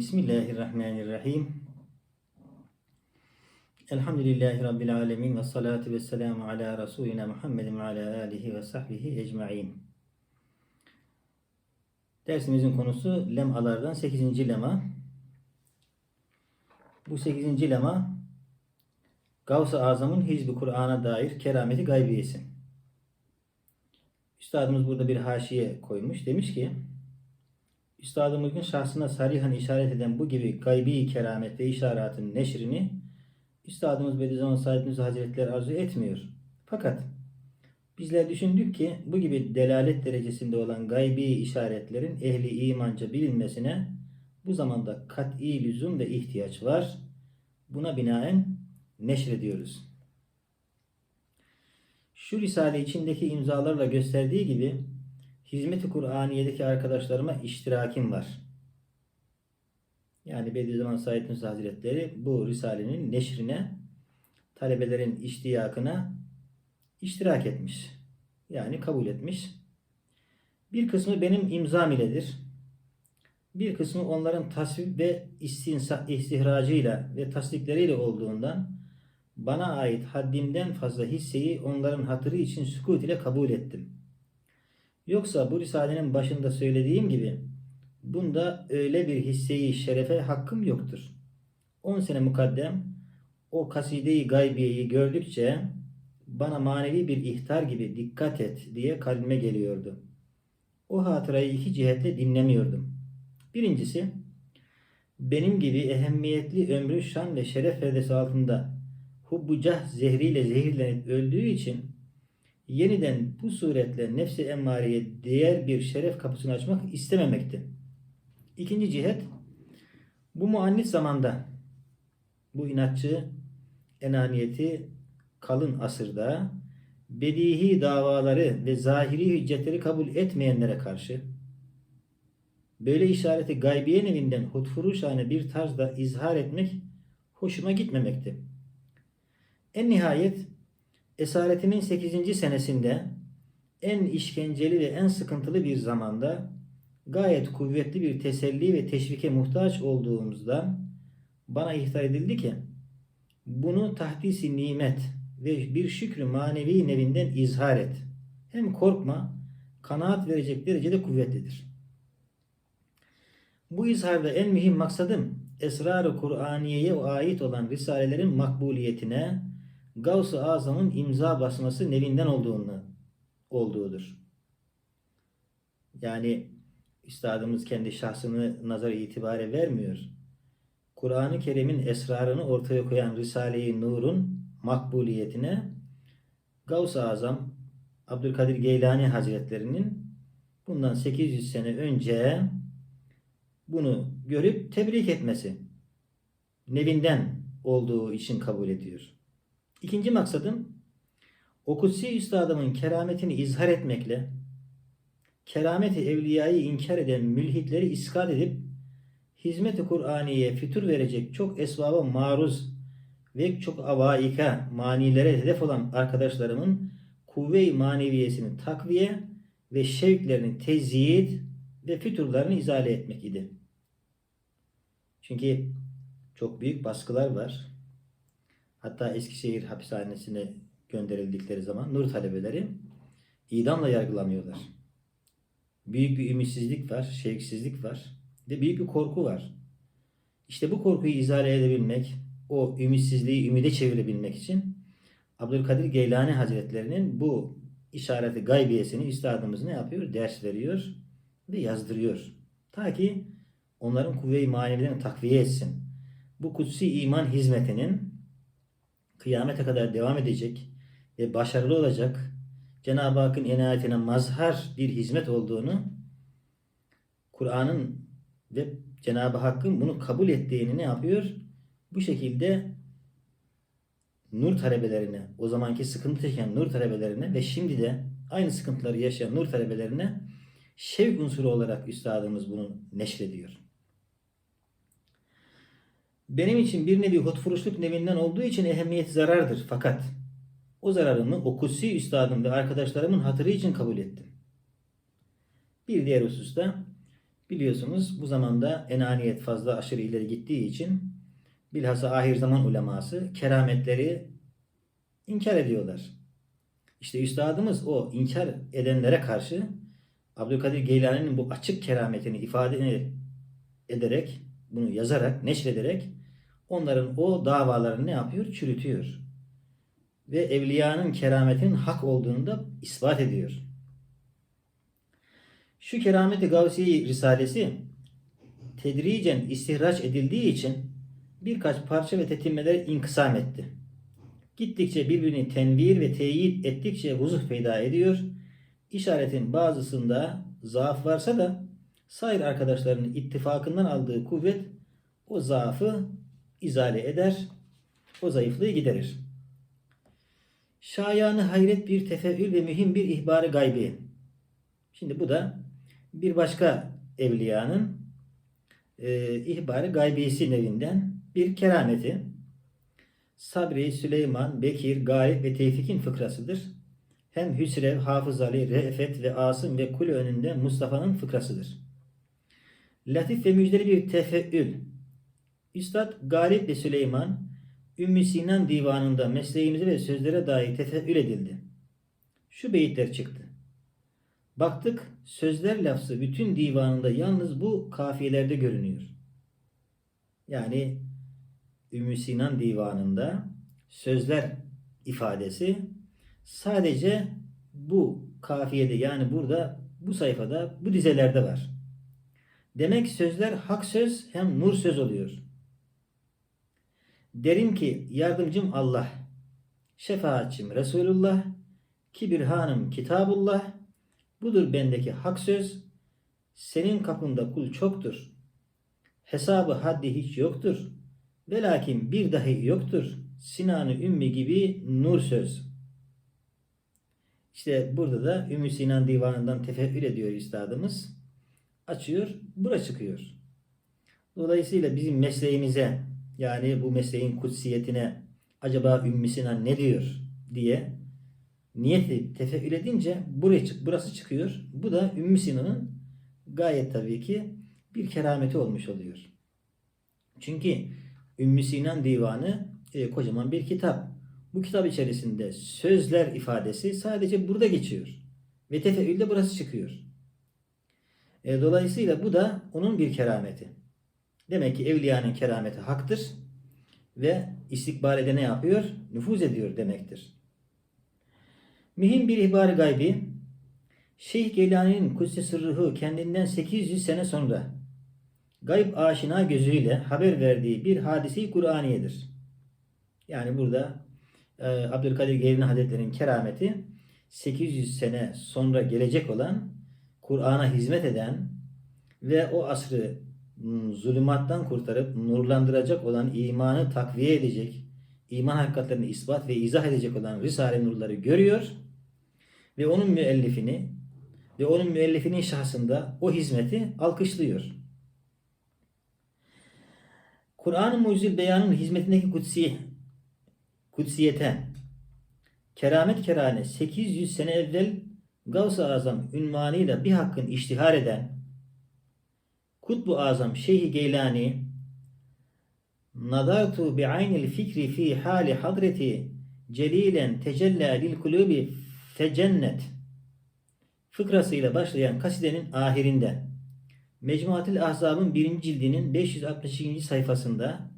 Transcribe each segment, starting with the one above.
Bismillahirrahmanirrahim. Elhamdülillahi Rabbil alemin ve salatu ve selamu ala Resulina Muhammedin ve ala alihi ve sahbihi ecma'in. Dersimizin konusu lemalardan 8. lema. Bu 8. lema Gavs-ı Azam'ın Hizb-i Kur'an'a dair kerameti gaybiyesi. Üstadımız burada bir haşiye koymuş. Demiş ki Üstadımızın şahsına sarihan işaret eden bu gibi gaybi keramet ve işaretin neşrini Üstadımız Bediüzzaman Said Nursi Hazretleri arzu etmiyor. Fakat bizler düşündük ki bu gibi delalet derecesinde olan gaybi işaretlerin ehli imanca bilinmesine bu zamanda kat'i lüzum ve ihtiyaç var. Buna binaen neşrediyoruz. Şu risale içindeki imzalarla gösterdiği gibi Hizmet-i Kur'aniye'deki arkadaşlarıma iştirakim var. Yani Bediüzzaman Said Nursi Hazretleri bu Risale'nin neşrine talebelerin iştiyakına iştirak etmiş. Yani kabul etmiş. Bir kısmı benim imzam iledir. Bir kısmı onların tasvip ve istihracıyla ve tasdikleriyle olduğundan bana ait haddimden fazla hisseyi onların hatırı için sükut ile kabul ettim.'' Yoksa bu Risale'nin başında söylediğim gibi bunda öyle bir hisseyi şerefe hakkım yoktur. 10 sene mukaddem o kaside-i gaybiyeyi gördükçe bana manevi bir ihtar gibi dikkat et diye kalbime geliyordu. O hatırayı iki cihetle dinlemiyordum. Birincisi benim gibi ehemmiyetli ömrü şan ve şeref perdesi altında hubbucah zehriyle zehirlenip öldüğü için yeniden bu suretle nefsi emmareye diğer bir şeref kapısını açmak istememekti. İkinci cihet bu muannit zamanda bu inatçı enaniyeti kalın asırda bedihi davaları ve zahiri hüccetleri kabul etmeyenlere karşı böyle işareti gaybiye nevinden hutfuruşane bir tarzda izhar etmek hoşuma gitmemekti. En nihayet Esaretimin 8. senesinde en işkenceli ve en sıkıntılı bir zamanda gayet kuvvetli bir teselli ve teşvike muhtaç olduğumuzda bana ihtar edildi ki bunu tahdisi nimet ve bir şükrü manevi nevinden izhar et. Hem korkma, kanaat verecek derecede kuvvetlidir. Bu izharda en mühim maksadım Esrar-ı Kur'aniye'ye ait olan risalelerin makbuliyetine Gavs-ı Azam'ın imza basması nevinden olduğunu olduğudur. Yani üstadımız kendi şahsını nazar itibare vermiyor. Kur'an-ı Kerim'in esrarını ortaya koyan Risale-i Nur'un makbuliyetine Gavs-ı Azam Abdülkadir Geylani Hazretlerinin bundan 800 sene önce bunu görüp tebrik etmesi nevinden olduğu için kabul ediyor. İkinci maksadım o kutsi üstadımın kerametini izhar etmekle kerameti evliyayı inkar eden mülhitleri iskat edip hizmet-i Kur'aniye fütur verecek çok esbaba maruz ve çok avaika manilere hedef olan arkadaşlarımın kuvve-i maneviyesini takviye ve şevklerini tezyid ve füturlarını izale etmek idi. Çünkü çok büyük baskılar var. Hatta Eskişehir hapishanesine gönderildikleri zaman nur talebeleri idamla yargılanıyorlar. Büyük bir ümitsizlik var, şevksizlik var ve büyük bir korku var. İşte bu korkuyu izale edebilmek, o ümitsizliği ümide çevirebilmek için Abdülkadir Geylani Hazretlerinin bu işareti gaybiyesini üstadımız ne yapıyor? Ders veriyor ve yazdırıyor. Ta ki onların kuvve-i manevilerini takviye etsin. Bu kutsi iman hizmetinin kıyamete kadar devam edecek ve başarılı olacak Cenab-ı Hakk'ın enayetine mazhar bir hizmet olduğunu Kur'an'ın ve Cenab-ı Hakk'ın bunu kabul ettiğini ne yapıyor? Bu şekilde nur talebelerine, o zamanki sıkıntı çeken nur talebelerine ve şimdi de aynı sıkıntıları yaşayan nur talebelerine şevk unsuru olarak üstadımız bunu neşrediyor. Benim için bir nevi hotfuruşluk nevinden olduğu için ehemmiyet zarardır. Fakat o zararımı o üstadım ve arkadaşlarımın hatırı için kabul ettim. Bir diğer hususta Biliyorsunuz bu zamanda enaniyet fazla aşırı ileri gittiği için bilhassa ahir zaman uleması kerametleri inkar ediyorlar. İşte üstadımız o inkar edenlere karşı Abdülkadir Geylani'nin bu açık kerametini ifade ederek, bunu yazarak, neşrederek onların o davalarını ne yapıyor? Çürütüyor. Ve evliyanın kerametinin hak olduğunu da ispat ediyor. Şu kerameti Gavsiye Risalesi tedricen istihraç edildiği için birkaç parça ve tetimmelere inkısam etti. Gittikçe birbirini tenvir ve teyit ettikçe vuzuh peyda ediyor. İşaretin bazısında zaaf varsa da sair arkadaşlarının ittifakından aldığı kuvvet o zaafı izale eder, o zayıflığı giderir. Şayanı hayret bir tefeül ve mühim bir ihbarı gaybi. Şimdi bu da bir başka evliyanın e, ihbarı gaybisi nevinden bir kerameti. Sabri, Süleyman, Bekir, Galip ve Tevfik'in fıkrasıdır. Hem Hüsrev, Hafız Ali, Re'fet ve Asım ve Kule önünde Mustafa'nın fıkrasıdır. Latif ve müjdeli bir tefeül. Üstad Galip Süleyman, Ümmü Sinan divanında mesleğimize ve sözlere dair tefeül edildi. Şu beyitler çıktı. Baktık sözler lafzı bütün divanında yalnız bu kafiyelerde görünüyor. Yani Ümmü Sinan divanında sözler ifadesi sadece bu kafiyede yani burada bu sayfada bu dizelerde var. Demek sözler hak söz hem nur söz oluyor. Derim ki yardımcım Allah, şefaatçim Resulullah, kibirhanım Kitabullah, budur bendeki hak söz, senin kapında kul çoktur. Hesabı haddi hiç yoktur. Velakin bir dahi yoktur. Sinan-ı Ümmi gibi nur söz. İşte burada da Ümmü Sinan divanından tefekkür ediyor üstadımız. Açıyor, bura çıkıyor. Dolayısıyla bizim mesleğimize yani bu mesleğin kutsiyetine acaba Ümmü Sinan ne diyor diye niyeti tefekkür edince buraya çık, burası çıkıyor. Bu da Ümmü Sinan'ın gayet tabii ki bir kerameti olmuş oluyor. Çünkü Ümmü Sinan Divanı e, kocaman bir kitap. Bu kitap içerisinde sözler ifadesi sadece burada geçiyor. Ve tefeülde burası çıkıyor. E, dolayısıyla bu da onun bir kerameti. Demek ki evliyanın kerameti haktır ve istikbalede ne yapıyor? Nüfuz ediyor demektir. Mühim bir ihbar gaybi Şeyh Geylani'nin Kudüs Sırrıhı kendinden 800 sene sonra gayb aşina gözüyle haber verdiği bir hadisi Kur'aniyedir. Yani burada e, Abdülkadir Geylani Hazretleri'nin kerameti 800 sene sonra gelecek olan Kur'an'a hizmet eden ve o asrı zulümattan kurtarıp nurlandıracak olan imanı takviye edecek, iman hakikatlerini ispat ve izah edecek olan Risale-i Nurları görüyor ve onun müellifini ve onun müellifinin şahsında o hizmeti alkışlıyor. Kur'an-ı Mucizül Beyan'ın hizmetindeki kutsi, kutsiyete, keramet kerane 800 sene evvel Gavs-ı Azam ünvanıyla bir hakkın iştihar eden Kutbu Azam Şeyh Geylani Nadartu bi aynil fikri fi hali hadreti celilen tecella lil kulubi fecennet fıkrasıyla başlayan kasidenin ahirinde Mecmuatil Ahzab'ın birinci cildinin 562. sayfasında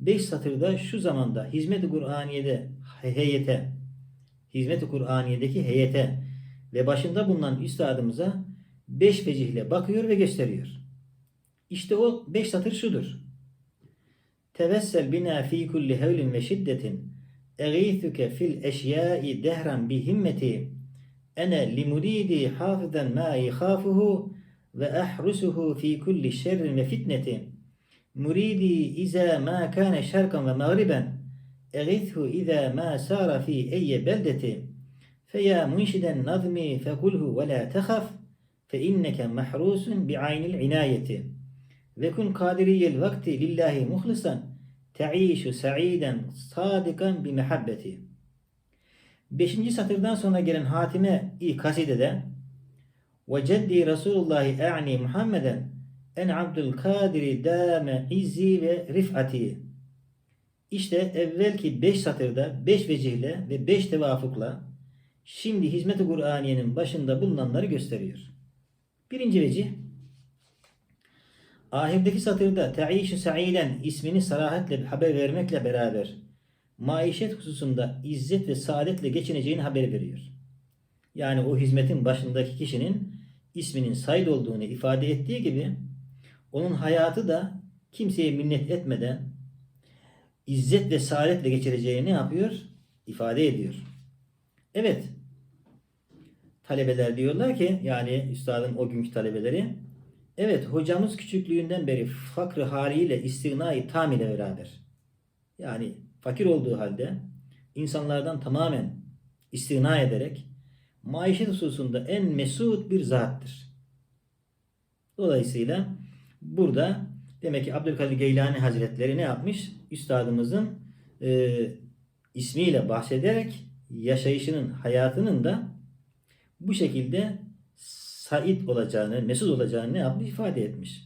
5 satırda şu zamanda Hizmet-i Kur'aniye'de heyete Hizmet-i Kur'aniye'deki heyete ve başında bulunan üstadımıza 5 vecihle bakıyor ve gösteriyor. İşte o 5 satır şudur. Tevessel bina fi kulli hevlin ve şiddetin. Eğithuke fil eşyai dehran bi himmeti. Ene li muridi hafizan ma yikhafuhu ve ahrusuhu fi kulli şerrin ve fitneti. Muridi iza ma kana şerkan ve mağriben. Eğithu iza ma sara fi eyye beldeti. Feya munşiden nazmi fekulhu ve la tehaf fe inneke mahrusun bi aynil inayeti ve kun kadiriyel vakti lillahi muhlisan te'işu sa'iden sadikan bi mehabbeti. Beşinci satırdan sonra gelen hatime-i kasidede ve ceddi Resulullah e'ni Muhammeden En Abdülkadir dâme izzi ve rif'ati. İşte evvelki beş satırda beş vecihle ve beş tevafukla şimdi hizmet-i Kur'aniyenin başında bulunanları gösteriyor. Birinci vecih ahirdeki satırda te'işü sa'ilen ismini sarahatle haber vermekle beraber maişet hususunda izzet ve saadetle geçineceğini haber veriyor. Yani o hizmetin başındaki kişinin isminin Said olduğunu ifade ettiği gibi onun hayatı da kimseye minnet etmeden izzet ve saadetle geçireceğini yapıyor? İfade ediyor. Evet. Talebeler diyorlar ki yani üstadın o günkü talebeleri evet hocamız küçüklüğünden beri fakrı haliyle istinayı tam ile beraber yani fakir olduğu halde insanlardan tamamen istina ederek maişet hususunda en mesut bir zattır. Dolayısıyla burada demek ki Abdülkadir Geylani Hazretleri ne yapmış? Üstadımızın e, ismiyle bahsederek yaşayışının, hayatının da bu şekilde said olacağını, mesut olacağını ne yapmış? ifade etmiş.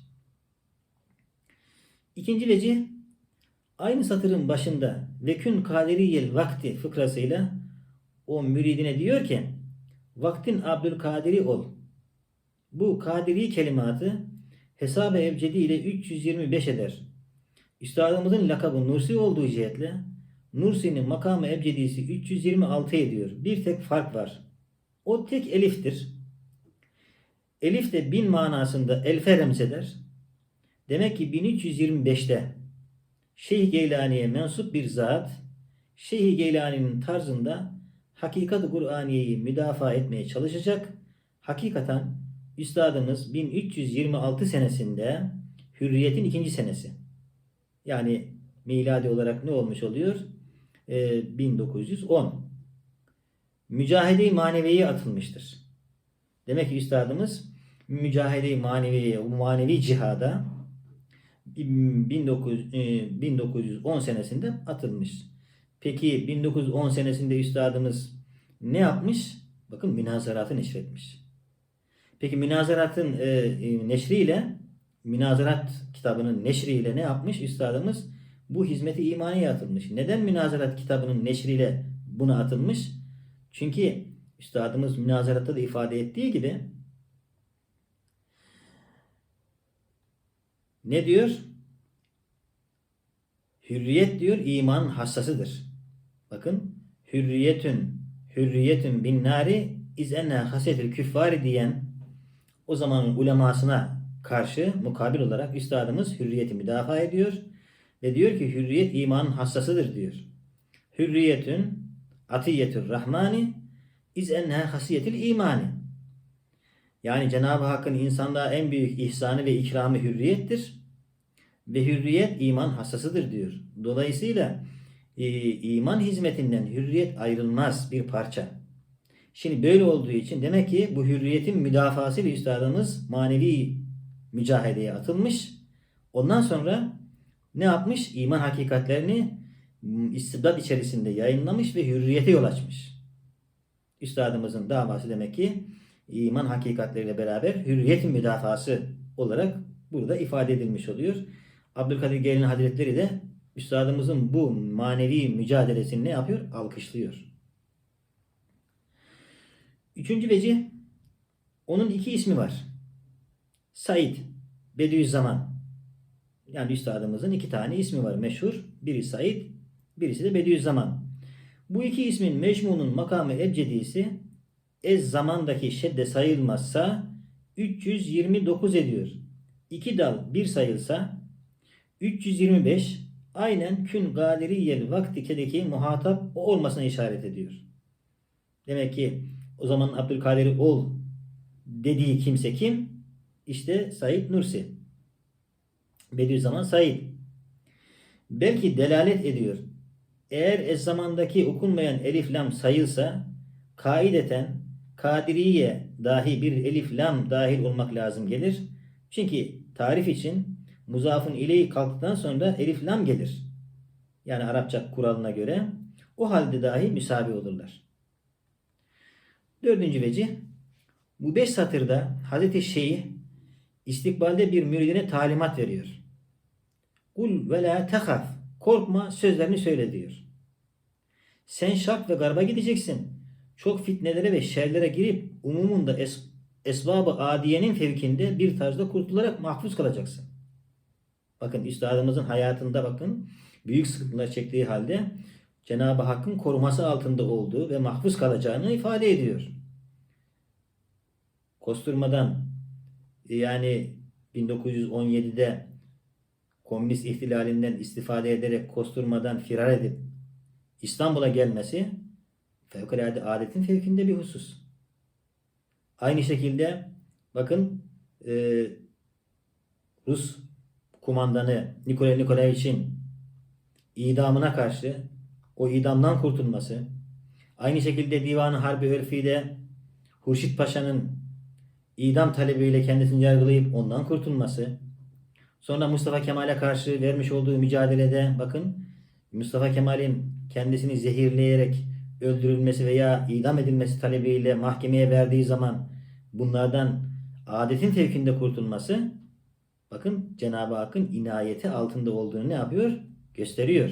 İkinci veci aynı satırın başında vekün kaderiyel vakti fıkrasıyla o müridine diyor ki vaktin Abdülkadiri ol. Bu kadiri kelimatı hesabı ile 325 eder. Üstadımızın lakabı Nursi olduğu cihetle Nursi'nin makamı ebcedisi 326 ediyor. Bir tek fark var. O tek eliftir. Elif de bin manasında elfe remzeder. Demek ki 1325'te Şeyh Geylani'ye mensup bir zat Şeyh Geylani'nin tarzında hakikat-ı Kur'aniyeyi müdafaa etmeye çalışacak. Hakikaten Üstadımız 1326 senesinde Hürriyet'in ikinci senesi. Yani miladi olarak ne olmuş oluyor? Ee, 1910. Mücahede-i maneviyeye atılmıştır. Demek ki üstadımız mücahede-i maneviyeye, manevi cihada 19, 1910 e, senesinde atılmış. Peki 1910 senesinde üstadımız ne yapmış? Bakın münazaratı neşretmiş. Peki münazaratın e, e, neşriyle münazarat kitabının neşriyle ne yapmış üstadımız? Bu hizmeti imaniye atılmış. Neden münazarat kitabının neşriyle buna atılmış? Çünkü üstadımız münazaratta da ifade ettiği gibi ne diyor? Hürriyet diyor imanın hassasıdır. Bakın hürriyetün hürriyetün bin nari iz enna hasetil küffari diyen o zamanın ulemasına karşı mukabil olarak üstadımız hürriyeti müdafaa ediyor ve diyor ki hürriyet imanın hassasıdır diyor. Hürriyetün atiyetür rahmani iz enha hasiyetil imani. Yani Cenab-ı Hakk'ın insanlığa en büyük ihsanı ve ikramı hürriyettir. Ve hürriyet iman hassasıdır diyor. Dolayısıyla e, iman hizmetinden hürriyet ayrılmaz bir parça. Şimdi böyle olduğu için demek ki bu hürriyetin müdafası ile üstadımız manevi mücadeleye atılmış. Ondan sonra ne yapmış? İman hakikatlerini istibdat içerisinde yayınlamış ve hürriyete yol açmış. Üstadımızın davası demek ki iman hakikatleriyle beraber hürriyetin müdafası olarak burada ifade edilmiş oluyor. Abdülkadir Geylani Hazretleri de üstadımızın bu manevi mücadelesini ne yapıyor? Alkışlıyor. Üçüncü veci onun iki ismi var. Said, Bediüzzaman. Yani üstadımızın iki tane ismi var meşhur. Biri Said, birisi de Bediüzzaman. Bu iki ismin mecmunun makamı ebcedisi ez zamandaki şedde sayılmazsa 329 ediyor. İki dal bir sayılsa 325 aynen kün gadiriyel vaktikedeki muhatap o olmasına işaret ediyor. Demek ki o zaman Abdülkadir ol dediği kimse kim? İşte Said Nursi. Bediüzzaman Said. Belki delalet ediyor. Eğer ez zamandaki okunmayan elif lam sayılsa kaideten kadiriye dahi bir elif lam dahil olmak lazım gelir. Çünkü tarif için muzafın ileyi kalktıktan sonra elif lam gelir. Yani Arapça kuralına göre o halde dahi müsavi olurlar. Dördüncü veci bu beş satırda Hazreti Şeyh istikbalde bir müridine talimat veriyor. Kul ve la tehaf. Korkma sözlerini söyle diyor. Sen şark ve garba gideceksin. Çok fitnelere ve şerlere girip umumunda es, esbabı adiyenin fevkinde bir tarzda kurtularak mahfuz kalacaksın. Bakın üstadımızın hayatında bakın büyük sıkıntılar çektiği halde Cenab-ı Hakk'ın koruması altında olduğu ve mahfuz kalacağını ifade ediyor. Kosturmadan yani 1917'de komünist ihtilalinden istifade ederek kosturmadan firar edip İstanbul'a gelmesi fevkalade adetin fevkinde bir husus. Aynı şekilde bakın e, Rus kumandanı Nikolay Nikolayevich'in idamına karşı o idamdan kurtulması, aynı şekilde Divan-ı Harbi Örfi'de Hurşit Paşa'nın idam talebiyle kendisini yargılayıp ondan kurtulması, sonra Mustafa Kemal'e karşı vermiş olduğu mücadelede bakın Mustafa Kemal'in kendisini zehirleyerek öldürülmesi veya idam edilmesi talebiyle mahkemeye verdiği zaman bunlardan adetin fevkinde kurtulması bakın Cenab-ı Hakk'ın inayeti altında olduğunu ne yapıyor? Gösteriyor.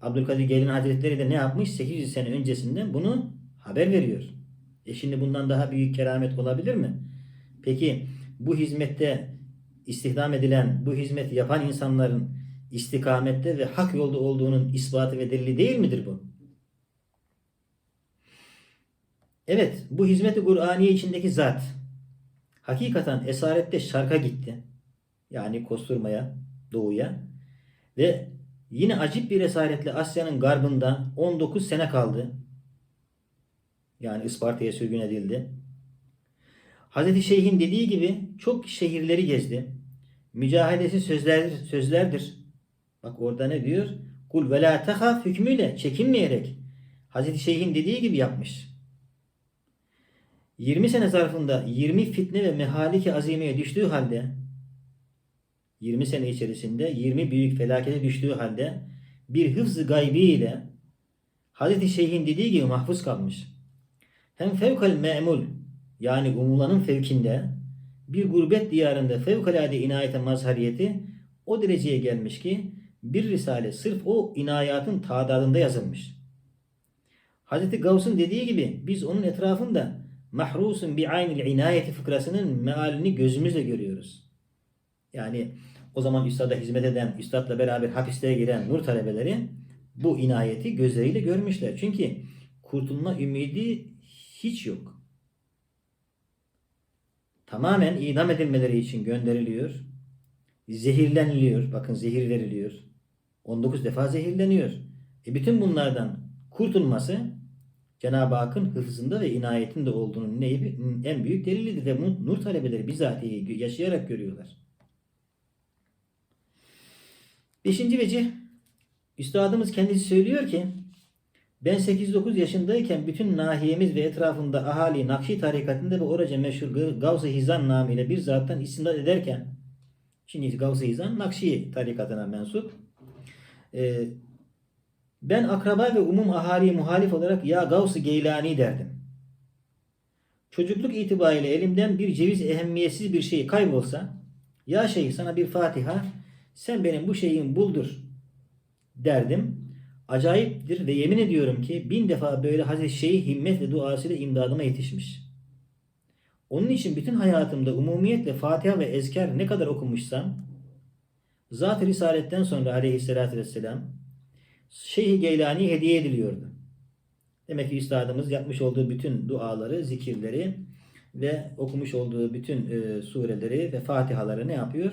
Abdülkadir Geylani Hazretleri de ne yapmış? 800 sene öncesinden bunu haber veriyor. E şimdi bundan daha büyük keramet olabilir mi? Peki bu hizmette istihdam edilen, bu hizmeti yapan insanların istikamette ve hak yolda olduğunun ispatı ve delili değil midir bu? Evet, bu hizmeti Kur'aniye içindeki zat hakikaten esarette şarka gitti. Yani kosturmaya, doğuya ve yine acip bir esaretle Asya'nın garbında 19 sene kaldı. Yani Isparta'ya sürgün edildi. Hazreti Şeyh'in dediği gibi çok şehirleri gezdi. Mücahedesi sözlerdir, sözlerdir. Bak orada ne diyor? Kul ve la hükmüyle çekinmeyerek Hazreti Şeyh'in dediği gibi yapmış. 20 sene zarfında 20 fitne ve mehaliki azimeye düştüğü halde 20 sene içerisinde 20 büyük felakete düştüğü halde bir hıfz-ı gaybi ile Hazreti Şeyh'in dediği gibi mahfuz kalmış. Hem fevkal me'mul yani umulanın fevkinde bir gurbet diyarında fevkalade inayete mazhariyeti o dereceye gelmiş ki bir risale sırf o inayatın tadadında yazılmış. Hazreti Gavs'ın dediği gibi biz onun etrafında mahrusun bi aynil inayeti fıkrasının mealini gözümüzle görüyoruz. Yani o zaman üstada hizmet eden, üstadla beraber hapisteye giren nur talebeleri bu inayeti gözleriyle görmüşler. Çünkü kurtulma ümidi hiç yok. Tamamen idam edilmeleri için gönderiliyor. Zehirleniliyor. Bakın zehir veriliyor. 19 defa zehirleniyor. E bütün bunlardan kurtulması Cenab-ı Hakk'ın hıfzında ve inayetinde olduğunun en büyük delilidir ve nur talebeleri bizatihi yaşayarak görüyorlar. Beşinci vecih Üstadımız kendisi söylüyor ki ben 8-9 yaşındayken bütün nahiyemiz ve etrafında ahali Nakşi tarikatında ve oraca meşhur Gavs-ı Hizan namıyla bir zattan istinad ederken şimdi Gavs-ı Hizan Nakşi tarikatına mensup ee, ben akraba ve umum ahaliye muhalif olarak ya Gavs-ı Geylani derdim. Çocukluk itibariyle elimden bir ceviz ehemmiyetsiz bir şey kaybolsa ya şeyh sana bir Fatiha sen benim bu şeyin buldur derdim. Acayiptir ve yemin ediyorum ki bin defa böyle Hazreti Şeyh himmet duasıyla imdadıma yetişmiş. Onun için bütün hayatımda umumiyetle Fatiha ve Ezker ne kadar okumuşsam Zat-ı Risaletten sonra aleyhissalatü vesselam Şeyh Geylani hediye ediliyordu. Demek ki üstadımız yapmış olduğu bütün duaları, zikirleri ve okumuş olduğu bütün e, sureleri ve fatihaları ne yapıyor?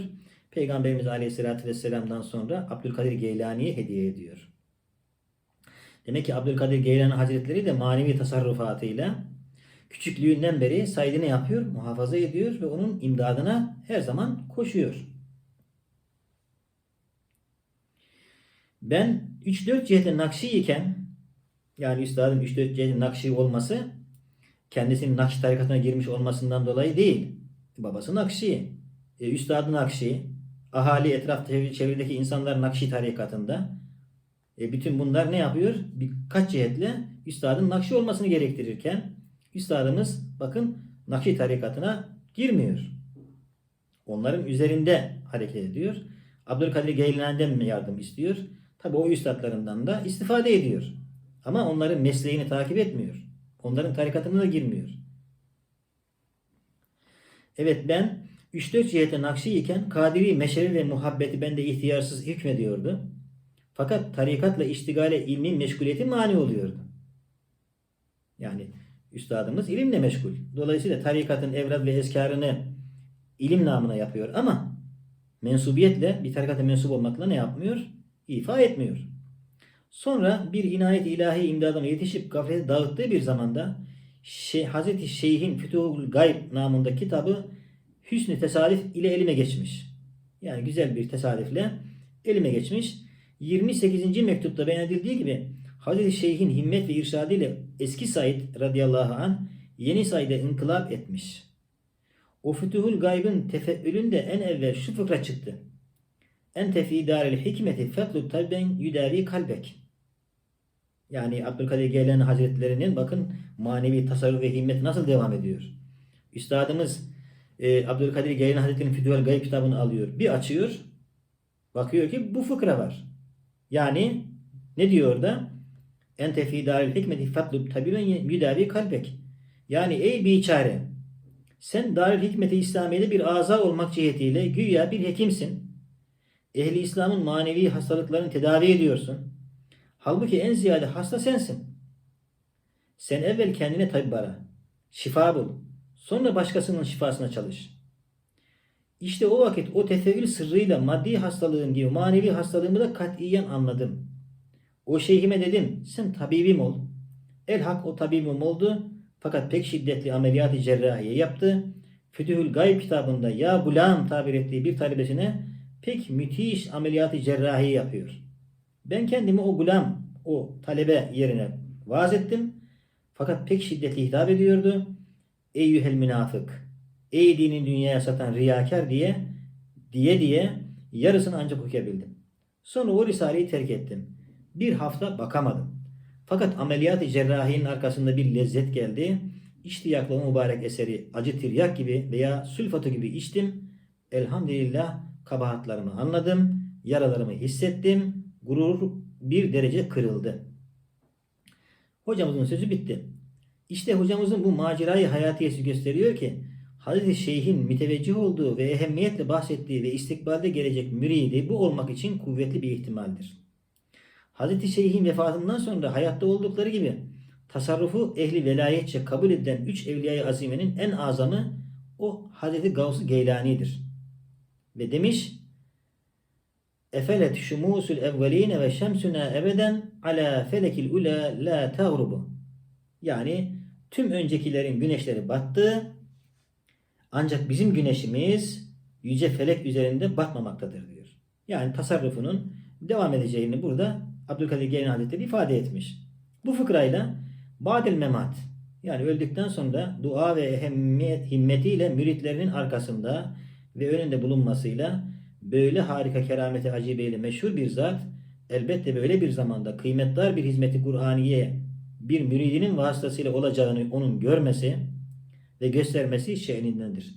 Peygamberimiz Aleyhisselatü Vesselam'dan sonra Abdülkadir Geylani'ye hediye ediyor. Demek ki Abdülkadir Geylani Hazretleri de manevi tasarrufatıyla küçüklüğünden beri Said'i ne yapıyor? Muhafaza ediyor ve onun imdadına her zaman koşuyor. Ben 3-4 cihetle nakşi iken yani üstadın 3-4 cihetle nakşi olması kendisinin nakşi tarikatına girmiş olmasından dolayı değil. Babası nakşi. E, üstadı nakşi. Ahali etrafta çevredeki insanlar nakşi tarikatında. E, bütün bunlar ne yapıyor? Birkaç cihetle üstadın nakşi olmasını gerektirirken üstadımız bakın nakşi tarikatına girmiyor. Onların üzerinde hareket ediyor. Abdülkadir Geylani'den mi yardım istiyor? Tabi o üstadlarından da istifade ediyor. Ama onların mesleğini takip etmiyor. Onların tarikatına da girmiyor. Evet ben 3-4 cihete nakşi iken Kadiri meşrevi ve muhabbeti bende ihtiyarsız hükmediyordu. Fakat tarikatla iştigale ilmi meşguliyeti mani oluyordu. Yani üstadımız ilimle meşgul. Dolayısıyla tarikatın evrad ve eskarını ilim namına yapıyor ama mensubiyetle bir tarikata mensup olmakla ne yapmıyor? İfa etmiyor. Sonra bir inayet ilahi imdadına yetişip gafleti dağıttığı bir zamanda şey, Hazreti Şeyh'in Fütuhul Gayb namında kitabı hüsnü tesadüf ile elime geçmiş. Yani güzel bir tesadüfle elime geçmiş. 28. mektupta beyan edildiği gibi Hazreti Şeyh'in himmet ve irşadı ile eski Said radıyallahu an yeni Said'e inkılap etmiş. O Fütuhul Gayb'ın tefeülünde en evvel şu fıkra çıktı. En tefi daril hikmeti fetlu tabben yüdavi kalbek. Yani Abdülkadir Geylani Hazretlerinin bakın manevi tasarruf ve himmet nasıl devam ediyor. Üstadımız e, Abdülkadir Geylani Hazretleri'nin Fütuhul Gayb kitabını alıyor. Bir açıyor. Bakıyor ki bu fıkra var. Yani ne diyor orada? Ente fi daril hikmeti fatlub tabiben yüdavi kalbek. Yani ey biçare sen daril hikmeti İslamiye'de bir aza olmak cihetiyle güya bir hekimsin. Ehli İslam'ın manevi hastalıklarını tedavi ediyorsun. Halbuki en ziyade hasta sensin. Sen evvel kendine tabip ara. Şifa bul. Sonra başkasının şifasına çalış. İşte o vakit o tefekkül sırrıyla maddi hastalığım gibi manevi hastalığımı da katiyen anladım. O şeyhime dedim sen tabibim ol. El hak o tabibim oldu. Fakat pek şiddetli ameliyat-ı cerrahiye yaptı. Fütühül Gayb kitabında ya gulam tabir ettiği bir talebesine pek müthiş ameliyat-ı cerrahi yapıyor. Ben kendimi o gulam, o talebe yerine vaaz ettim. Fakat pek şiddetli hitap ediyordu. Eyyühel münafık, ey dinin dünyaya satan riyakar diye diye diye yarısını ancak okuyabildim. Sonra o risaleyi terk ettim. Bir hafta bakamadım. Fakat ameliyat-ı cerrahinin arkasında bir lezzet geldi. İştiyakla o mübarek eseri acı tiryak gibi veya sülfatı gibi içtim. Elhamdülillah kabahatlarımı anladım. Yaralarımı hissettim. Gurur bir derece kırıldı. Hocamızın sözü bitti. İşte hocamızın bu macerayı hayatiyesi gösteriyor ki Hazreti Şeyh'in müteveccih olduğu ve ehemmiyetle bahsettiği ve istikbalde gelecek müridi bu olmak için kuvvetli bir ihtimaldir. Hazreti Şeyh'in vefatından sonra hayatta oldukları gibi tasarrufu ehli velayetçe kabul edilen üç evliyayı azimenin en azamı o Hazreti Gavs-ı Geylani'dir. Ve demiş Efelet şumusul evveline ve şemsuna ebeden ala felekil ula la tağrubu. Yani tüm öncekilerin güneşleri battı ancak bizim güneşimiz yüce felek üzerinde batmamaktadır diyor. Yani tasarrufunun devam edeceğini burada Abdülkadir Geylani Hazretleri ifade etmiş. Bu fıkrayla Badil Memat yani öldükten sonra dua ve himmetiyle müritlerinin arkasında ve önünde bulunmasıyla böyle harika kerameti acibeyle meşhur bir zat elbette böyle bir zamanda kıymetli bir hizmeti Kur'aniye bir müridinin vasıtasıyla olacağını onun görmesi ve göstermesi şe'nindendir.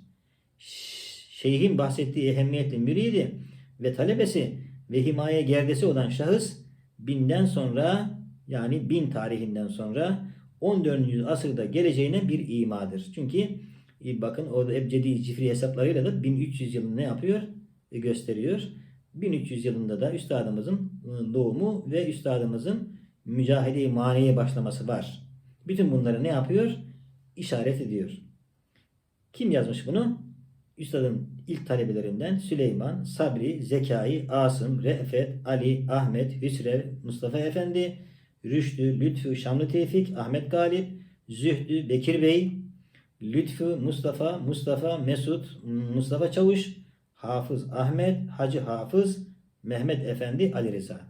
Şeyhin bahsettiği ehemmiyetli müridi ve talebesi ve himaye gerdesi olan şahıs binden sonra yani bin tarihinden sonra 14. asırda geleceğine bir imadır. Çünkü bakın orada Ebcedi cifri hesaplarıyla da 1300 yılını ne yapıyor? E, gösteriyor. 1300 yılında da üstadımızın ıı, doğumu ve üstadımızın mücahide-i maniye başlaması var. Bütün bunları ne yapıyor? İşaret ediyor. Kim yazmış bunu? Üstadın ilk talebelerinden Süleyman, Sabri, Zekai, Asım, Re'fet, Ali, Ahmet, Hüsrev, Mustafa Efendi, Rüştü, Lütfü, Şamlı Tevfik, Ahmet Galip, Zühdü, Bekir Bey, Lütfü, Mustafa, Mustafa, Mesut, Mustafa Çavuş, Hafız Ahmet, Hacı Hafız, Mehmet Efendi, Ali Rıza.